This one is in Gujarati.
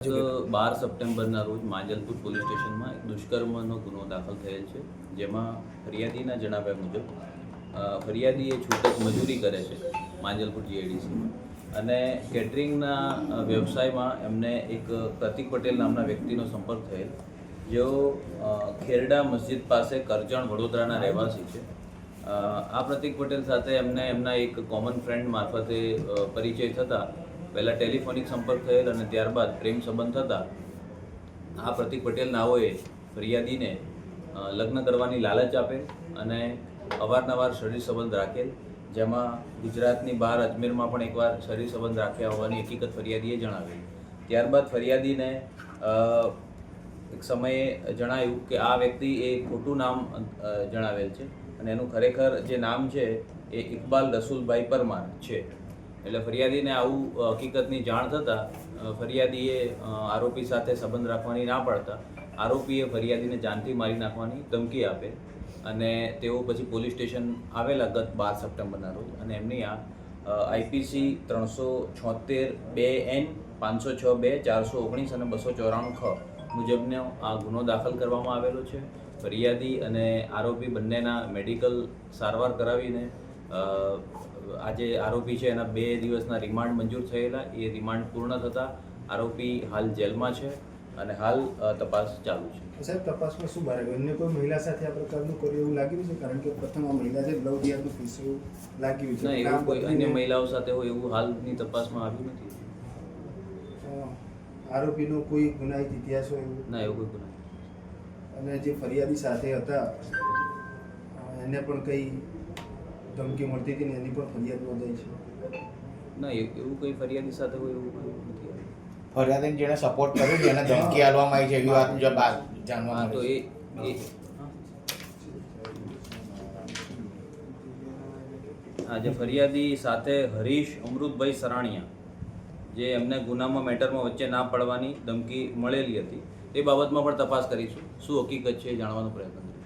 બાર સપ્ટેમ્બરના રોજ માંજલપુર પોલીસ સ્ટેશનમાં એક દુષ્કર્મનો ગુનો દાખલ થયેલ છે, જેમાં ફરિયાદીના જણાવ્યા મુજબ ફરિયાદી એ છૂટક મજૂરી કરે છે માંજલપુર જીઆઈડીસીમાં અને કેટરિંગના વ્યવસાયમાં એમને એક પ્રતિક પટેલ નામના વ્યક્તિનો સંપર્ક થયેલ, જેઓ ખેરડા મસ્જિદ પાસે કરજણ વડોદરાના રહેવાસી છે. આ પ્રતિક પટેલ સાથે એમને એમના એક કોમન ફ્રેન્ડ મારફતે પરિચય થતા પહેલાં ટેલિફોનિક સંપર્ક થયેલ અને ત્યારબાદ પ્રેમ સંબંધ થતાં આ પ્રતિક પટેલ નાઓએ ફરિયાદીને લગ્ન કરવાની લાલચ આપેલ અને અવારનવાર શરીર સંબંધ રાખેલ જેમાં ગુજરાતની બહાર અજમેરમાં પણ એકવાર શરીર સંબંધ રાખ્યા હોવાની હકીકત ફરિયાદીએ જણાવેલ ત્યારબાદ ફરિયાદીને એક સમયે જણાયું કે આ વ્યક્તિ એ ખોટું નામ જણાવેલ છે અને એનું ખરેખર જે નામ છે એ ઇકબાલ રસુલભાઈ પરમાર છે. એટલે ફરિયાદીને આવું હકીકતની જાણ થતાં ફરિયાદીએ આરોપી સાથે સંબંધ રાખવાની ના પાડતા, આરોપીએ ફરિયાદીને જાનથી મારી નાખવાની ધમકી આપે અને તેઓ પછી પોલીસ સ્ટેશન આવેલા ગત બાર સપ્ટેમ્બરના રોજ અને એમની આ આઈપીસી ત્રણસો છોતેર બે એન પાંચસો છ બે ચારસો ઓગણીસ અને બસો ચોરાણું ખ મુજબનો આ ગુનો દાખલ કરવામાં આવેલો છે. ફરિયાદી અને આરોપી બંનેના મેડિકલ સારવાર કરાવીને અ, આજે આરોપી છે એના બે દિવસના રિમાન્ડ મંજૂર થયેલા. એ રિમાન્ડ પૂર્ણ થતાં આરોપી હાલ જેલમાં છે અને હાલ તપાસ ચાલુ છે. સાહેબ તપાસમાં શું બહાર અન્ય કોઈ મહિલા સાથે આ પ્રકારનું કર્યું એવું લાગ્યું છે? કારણ કે પ્રથમ આ મહિલા છે લવ જિહાદનું કેસ લાગ્યું છે. ના એવું કોઈ અન્ય મહિલાઓ સાથે હોય એવું હાલની તપાસમાં આવ્યું નથી. આરોપીનો કોઈ ગુનાહિત ઇતિહાસ હોય એવું? ના એવું કોઈ ગુનાહિત અને જે ફરિયાદી સાથે હતા એને પણ કઈ ધમકી મળતી હતી ને એની પણ ફરિયાદ નોંધાઈ છે? ના એ- એવું કોઈ ફરિયાદી સાથે હોય એવું કોઈ નથી. ફરિયાદીને જેને સપોર્ટ કર્યો જેને ધમકી આપવામાં આવી છે એવી વાત મુજબ જાણવા તો એ છે. એ હા. જે ફરિયાદી સાથે હરીશ અમૃતભાઈ સરાણિયા જે એમને ગુનામાં મેટરમાં વચ્ચે ના પડવાની ધમકી મળેલી હતી એ બાબતમાં પણ તપાસ કરીશું. શું હકીકત છે એ જાણવાનો પ્રયત્ન કરીશું.